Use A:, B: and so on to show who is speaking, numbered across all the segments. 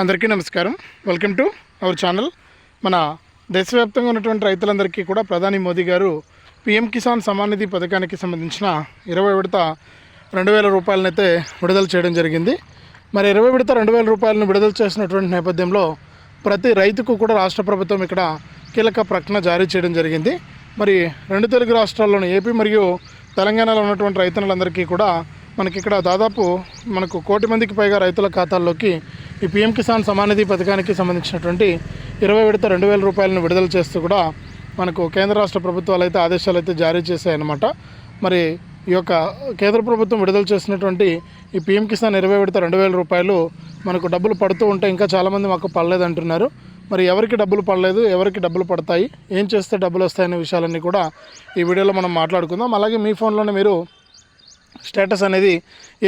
A: అందరికీ నమస్కారం. Welcome to our channel మన దేశవ్యాప్తంగా ఉన్నటువంటి రైతులందరికీ కూడా ప్రధాని మోదీ గారు పిఎం కిసాన్ సమాన్ నిధి పథకానికి సంబంధించిన ఇరవై విడత రెండు వేల రూపాయలనైతే విడుదల చేయడం జరిగింది. మరి ఇరవై విడత రెండు వేల రూపాయలను విడుదల చేసినటువంటి నేపథ్యంలో ప్రతి రైతుకు కూడా రాష్ట్ర ప్రభుత్వం ఇక్కడ కీలక ప్రకటన జారీ చేయడం జరిగింది. మరి రెండు తెలుగు రాష్ట్రాల్లోని ఏపీ మరియు తెలంగాణలో ఉన్నటువంటి రైతులందరికీ కూడా మనకి ఇక్కడ దాదాపు మనకు కోటి మందికి పైగా రైతుల ఖాతాల్లోకి ఈ పిఎం కిసాన్ సమానిధి పథకానికి సంబంధించినటువంటి ఇరవై విడత రెండు వేల రూపాయలను విడుదల చేస్తూ కూడా మనకు కేంద్ర రాష్ట్ర ప్రభుత్వాలు అయితే ఆదేశాలు అయితే జారీ చేశాయన్నమాట. మరి ఈ యొక్క కేంద్ర ప్రభుత్వం విడుదల చేసినటువంటి ఈ పిఎం కిసాన్ ఇరవై విడత రెండు వేల రూపాయలు మనకు డబ్బులు పడుతూ ఉంటే ఇంకా చాలామంది మాకు పడలేదు అంటున్నారు మరి ఎవరికి డబ్బులు పడలేదు ఎవరికి డబ్బులు పడతాయి ఏం చేస్తే డబ్బులు వస్తాయనే విషయాలన్నీ కూడా ఈ వీడియోలో మనం మాట్లాడుకుందాం. అలాగే మీ ఫోన్లోనే మీరు స్టేటస్ అనేది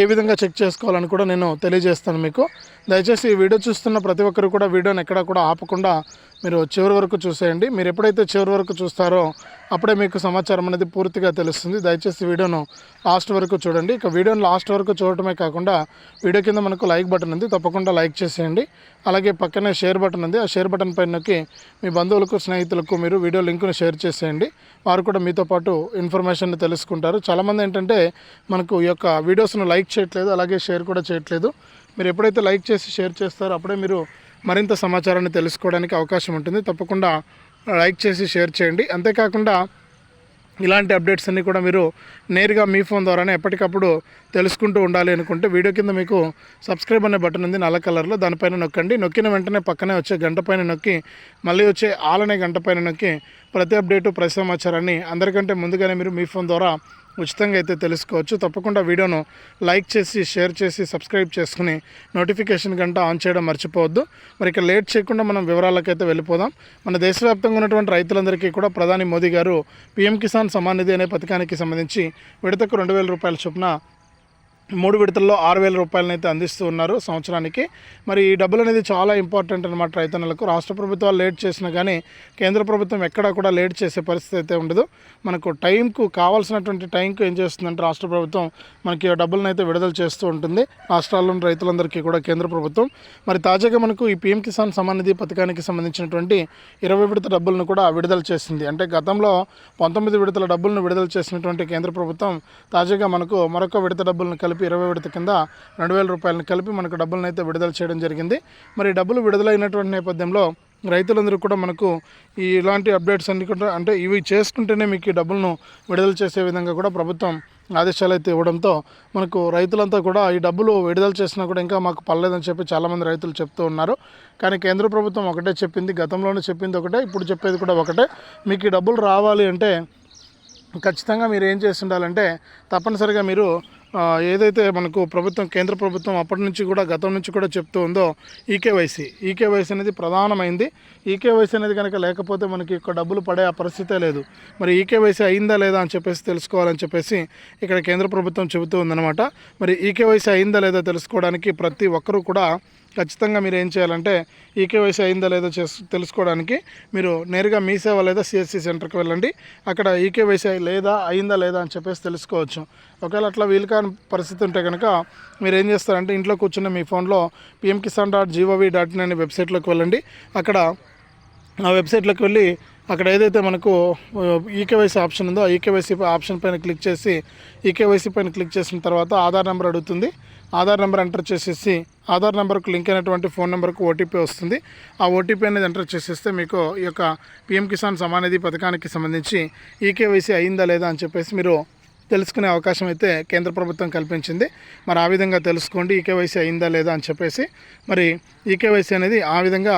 A: ఏ విధంగా చెక్ చేసుకోవాలని కూడా నేను తెలియజేస్తాను మీకు. దయచేసి ఈ వీడియో చూస్తున్న ప్రతి ఒక్కరు కూడా వీడియోని ఎక్కడా కూడా ఆపకుండా మీరు చివరి వరకు చూసేయండి. మీరు ఎప్పుడైతే చివరి వరకు చూస్తారో అప్పుడే మీకు సమాచారం అనేది పూర్తిగా తెలుస్తుంది. దయచేసి వీడియోను లాస్ట్ వరకు చూడండి. ఇక వీడియోని లాస్ట్ వరకు చూడటమే కాకుండా వీడియో కింద మనకు లైక్ బటన్ ఉంది. తప్పకుండా లైక్ చేసేయండి. అలాగే పక్కనే షేర్ బటన్ ఉంది. ఆ షేర్ బటన్ పైన నొక్కి మీ బంధువులకు స్నేహితులకు మీరు వీడియో లింకును షేర్ చేసేయండి. వారు కూడా మీతో పాటు ఇన్ఫర్మేషన్ తెలుసుకుంటారు. చాలామంది ఏంటంటే మనకు ఈ యొక్క వీడియోస్ను లైక్ చేయట్లేదు అలాగే షేర్ కూడా చేయట్లేదు. మీరు ఎప్పుడైతే లైక్ చేసి షేర్ చేస్తారో అప్పుడే మీరు మరింత సమాచారాన్ని తెలుసుకోవడానికి అవకాశం ఉంటుంది. తప్పకుండా లైక్ చేసి షేర్ చేయండి. అంతేకాకుండా ఇలాంటి అప్డేట్స్ అన్నీ కూడా మీరు నేరుగా మీ ఫోన్ ద్వారానే ఎప్పటికప్పుడు తెలుసుకుంటూ ఉండాలి అనుకుంటే వీడియో కింద మీకు సబ్స్క్రైబ్ అనే బటన్ ఉంది నల్ల కలర్లో. దానిపైన నొక్కండి. నొక్కిన వెంటనే పక్కనే వచ్చే గంట పైన నొక్కి మళ్ళీ వచ్చే ఆలనే గంట పైన నొక్కి ప్రతి అప్డేటు ప్రతి సమాచారాన్ని అందరికంటే ముందుగానే మీరు మీ ఫోన్ ద్వారా ఉచితంగా అయితే తెలుసుకోవచ్చు. తప్పకుండా వీడియోను లైక్ చేసి షేర్ చేసి సబ్స్క్రైబ్ చేసుకుని నోటిఫికేషన్ గంట ఆన్ చేయడం మర్చిపోవద్దు. మరి ఇక లేట్ చేయకుండా మనం వివరాలకైతే వెళ్ళిపోదాం. మన దేశవ్యాప్తంగా ఉన్నటువంటి రైతులందరికీ కూడా ప్రధాని మోదీ గారు పీఎం కిసాన్ సమాన్ నిధి అనే పథకానికి సంబంధించి విడతకు రెండు వేల రూపాయల చొప్పున మూడు విడతల్లో ఆరు వేల రూపాయలనైతే అందిస్తూ ఉన్నారు సంవత్సరానికి. మరి ఈ డబ్బులు అనేది చాలా ఇంపార్టెంట్ అనమాట రైతన్నలకు. రాష్ట్ర ప్రభుత్వాలు లేట్ చేసినా కానీ కేంద్ర ప్రభుత్వం ఎక్కడా కూడా లేట్ చేసే పరిస్థితి అయితే ఉండదు. మనకు టైంకు కావాల్సినటువంటి టైంకు ఏం చేస్తుందంటే రాష్ట్ర ప్రభుత్వం మనకి డబ్బులను అయితే విడుదల చేస్తూ ఉంటుంది. రాష్ట్రాల్లోని రైతులందరికీ కూడా కేంద్ర ప్రభుత్వం. మరి తాజాగా మనకు ఈ పీఎం కిసాన్ సమాన్ నిధి పథకానికి సంబంధించినటువంటి ఇరవై విడత డబ్బులను కూడా విడుదల చేసింది. అంటే గతంలో పంతొమ్మిది విడతల డబ్బులను విడుదల చేసినటువంటి కేంద్ర ప్రభుత్వం తాజాగా మనకు మరొక విడత డబ్బులను కలిపి ఇరవై విడత కింద రెండు వేల రూపాయలను కలిపి మనకు డబ్బులను అయితే విడుదల చేయడం జరిగింది. మరి డబ్బులు విడుదలైనటువంటి నేపథ్యంలో రైతులందరూ కూడా మనకు ఈ ఇలాంటి అప్డేట్స్ అన్ని కూడా అంటే ఇవి చేసుకుంటేనే మీకు ఈ డబ్బులను విడుదల చేసే విధంగా కూడా ప్రభుత్వం ఆదేశాలు అయితే ఇవ్వడంతో మనకు రైతులంతా కూడా ఈ డబ్బులు విడుదల చేసినా కూడా ఇంకా మాకు పర్లేదని చెప్పి చాలామంది రైతులు చెప్తూ ఉన్నారు. కానీ కేంద్ర ప్రభుత్వం ఒకటే చెప్పింది గతంలోనే చెప్పింది ఒకటే ఇప్పుడు చెప్పేది కూడా ఒకటే. మీకు ఈ డబ్బులు రావాలి అంటే ఖచ్చితంగా మీరు ఏం చేసి ఉండాలంటే తప్పనిసరిగా మీరు ఏదైతే మనకు ప్రభుత్వం కేంద్ర ప్రభుత్వం అప్పటి నుంచి కూడా గతం నుంచి కూడా చెప్తూ ఉందో ఈకేవైసీ. ఈకేవైసీ అనేది ప్రధానమైంది. ఈకేవైసీ అనేది కనుక లేకపోతే మనకి ఇక్కడ డబ్బులు పడే ఆ పరిస్థితే లేదు. మరి ఈకేవైసీ అయిందా లేదా అని చెప్పేసి తెలుసుకోవాలని చెప్పేసి ఇక్కడ కేంద్ర ప్రభుత్వం చెబుతూ ఉందన్నమాట. మరి ఈకేవైసీ అయిందా లేదా తెలుసుకోవడానికి ప్రతి ఒక్కరూ కూడా ఖచ్చితంగా మీరు ఏం చేయాలంటే ఈకేవైసీ అయిందా లేదో తెలుసుకోవడానికి మీరు నేరుగా మీ సేవ లేదా సిఎస్సి సెంటర్కి వెళ్ళండి. అక్కడ ఈకేవైసీ లేదా అయిందా లేదా అని చెప్పేసి తెలుసుకోవచ్చు. ఒకవేళ అట్లా వీలు కాని పరిస్థితి ఉంటే కనుక మీరు ఏం చేస్తారంటే ఇంట్లో కూర్చున్న మీ ఫోన్లో PM Kisan dot G O V dot in అనే వెబ్సైట్లోకి వెళ్ళండి. అక్కడ ఆ వెబ్సైట్లోకి వెళ్ళి అక్కడ ఏదైతే మనకు ఈకేవైసీ ఆప్షన్ ఉందో ఆ ఈకేవైసీ ఆప్షన్ పైన క్లిక్ చేసి ఈకేవైసీ పైన క్లిక్ చేసిన తర్వాత ఆధార్ నెంబర్ అడుగుతుంది. ఆధార్ నెంబర్ ఎంటర్ చేసేసి ఆధార్ నెంబర్కు లింక్ అయినటువంటి ఫోన్ నెంబర్కు ఓటీపీ వస్తుంది. ఆ ఓటీపీ అనేది ఎంటర్ చేసేస్తే మీకు ఈ యొక్క పిఎం కిసాన్ సమానిధి పథకానికి సంబంధించి ఈకేవైసీ అయిందా లేదా అని చెప్పేసి మీరు తెలుసుకునే అవకాశం అయితే కేంద్ర ప్రభుత్వం కల్పించింది. మరి ఆ విధంగా తెలుసుకోండి ఈకేవైసీ అయిందా లేదా అని చెప్పేసి. మరి ఈకేవైసీ అనేది ఆ విధంగా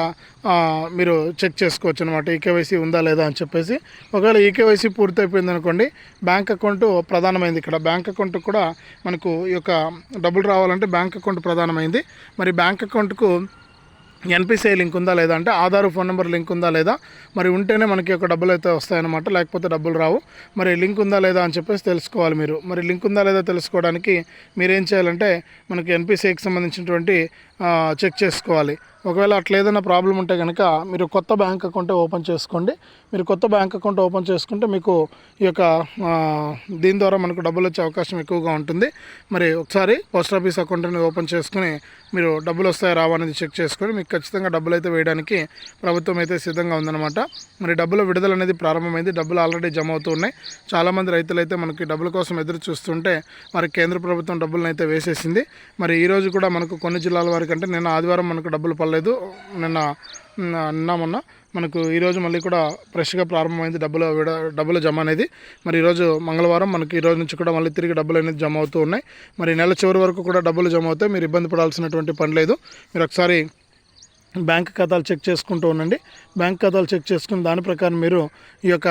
A: మీరు చెక్ చేసుకోవచ్చు అనమాట ఈకేవైసీ ఉందా లేదా అని చెప్పేసి. ఒకవేళ ఈకేవైసీ పూర్తయిపోయింది అనుకోండి బ్యాంక్ అకౌంట్ ప్రధానమైంది ఇక్కడ. బ్యాంక్ అకౌంట్ కూడా మనకు ఈ యొక్క డబ్బులు రావాలంటే బ్యాంక్ అకౌంట్ ప్రధానమైంది. మరి బ్యాంక్ అకౌంట్కు ఎన్పిసిఐ లింక్ ఉందా లేదా అంటే ఆధార్ ఫోన్ నెంబర్ లింక్ ఉందా లేదా? మరి ఉంటేనే మనకి ఒక డబ్బులు అయితే వస్తాయన్నమాట లేకపోతే డబ్బులు రావు. మరి లింక్ ఉందా లేదా అని చెప్పేసి తెలుసుకోవాలి మీరు. మరి లింక్ ఉందా లేదా తెలుసుకోవడానికి మీరేం చేయాలంటే మనకి ఎన్పిసిఐకి సంబంధించినటువంటి చెక్ చేసుకోవాలి. ఒకవేళ అట్లా ఏదైనా ప్రాబ్లం ఉంటే కనుక మీరు కొత్త బ్యాంక్ అకౌంట్ ఓపెన్ చేసుకోండి. మీరు కొత్త బ్యాంక్ అకౌంట్ ఓపెన్ చేసుకుంటే మీకు ఈ యొక్క దీని ద్వారా మనకు డబ్బులు వచ్చే అవకాశం ఎక్కువగా ఉంటుంది. మరి ఒకసారి పోస్ట్ ఆఫీస్ అకౌంట్ అనేది ఓపెన్ చేసుకుని మీరు డబ్బులు వస్తాయా రావా అనేది చెక్ చేసుకొని మీకు ఖచ్చితంగా డబ్బులు అయితే వేయడానికి ప్రభుత్వం అయితే సిద్ధంగా ఉందన్నమాట. మరి డబ్బుల విడుదల అనేది ప్రారంభమైంది. డబ్బులు ఆల్రెడీ జమ అవుతూ ఉన్నాయి. చాలామంది రైతులు అయితే మనకి డబ్బుల కోసం ఎదురు చూస్తుంటే మరి కేంద్ర ప్రభుత్వం డబ్బులను అయితే వేసేసింది. మరి ఈరోజు కూడా మనకు కొన్ని జిల్లాల వారికి ఎందుకంటే నిన్న ఆదివారం మనకు డబ్బులు పడలేదు. నిన్న నిన్న మొన్న మనకు ఈరోజు మళ్ళీ కూడా ఫ్రెష్గా ప్రారంభమైంది డబ్బులు విడ జమ అనేది. మరి ఈరోజు మంగళవారం మనకి ఈ రోజు నుంచి కూడా మళ్ళీ తిరిగి డబ్బులు అనేది జమ అవుతూ ఉన్నాయి. మరి నెల చివరి వరకు కూడా డబ్బులు జమ అవుతాయి. మీరు ఇబ్బంది పడాల్సినటువంటి పని లేదు. మీరు ఒకసారి బ్యాంక్ ఖాతాలు చెక్ చేసుకుంటూ ఉండండి. బ్యాంక్ ఖాతాలు చెక్ చేసుకుని దాని ప్రకారం మీరు ఈ యొక్క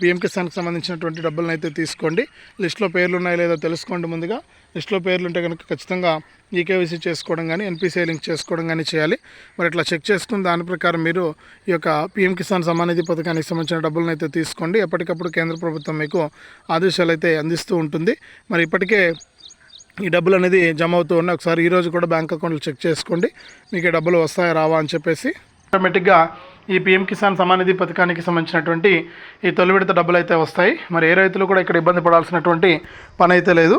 A: పిఎం కిసాన్కి సంబంధించినటువంటి డబ్బులను అయితే తీసుకోండి. లిస్ట్లో పేర్లు ఉన్నాయో లేదో తెలుసుకోండి ముందుగా. లిస్ట్లో పేర్లు ఉంటే కనుక ఖచ్చితంగా ఈకేవీసీ చేసుకోవడం కానీ ఎన్పిసిఐ లింక్ చేసుకోవడం కానీ చేయాలి. మరి ఇట్లా చెక్ చేసుకుని దాని ప్రకారం మీరు ఈ యొక్క పిఎం కిసాన్ సమానిధి పథకానికి సంబంధించిన డబ్బులను అయితే తీసుకోండి. ఎప్పటికప్పుడు కేంద్ర ప్రభుత్వం మీకు ఆదేశాలు అయితే అందిస్తూ ఉంటుంది. మరి ఇప్పటికే ఈ డబ్బులు అనేది జమ అవుతూ ఉన్నాయి. ఒకసారి ఈరోజు కూడా బ్యాంక్ అకౌంట్లు చెక్ చేసుకోండి. మీకు డబ్బులు వస్తాయా రావా అని చెప్పేసి. ఆటోమేటిక్గా ఈ పిఎం కిసాన్ సమానిధి పథకానికి సంబంధించినటువంటి ఈ తొలి విడత డబ్బులు అయితే వస్తాయి. మరి ఏ రైతులు కూడా ఇక్కడ ఇబ్బంది పడాల్సినటువంటి పని అయితే లేదు.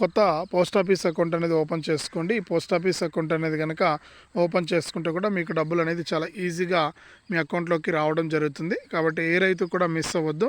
A: కొత్త పోస్ట్ ఆఫీస్ అకౌంట్ అనేది ఓపెన్ చేసుకోండి. ఈ పోస్ట్ ఆఫీస్ అకౌంట్ అనేది కనుక ఓపెన్ చేసుకుంటే కూడా మీకు డబ్బులు అనేది చాలా ఈజీగా మీ అకౌంట్లోకి రావడం జరుగుతుంది. కాబట్టి ఏ రైతు కూడా మిస్ అవ్వద్దు.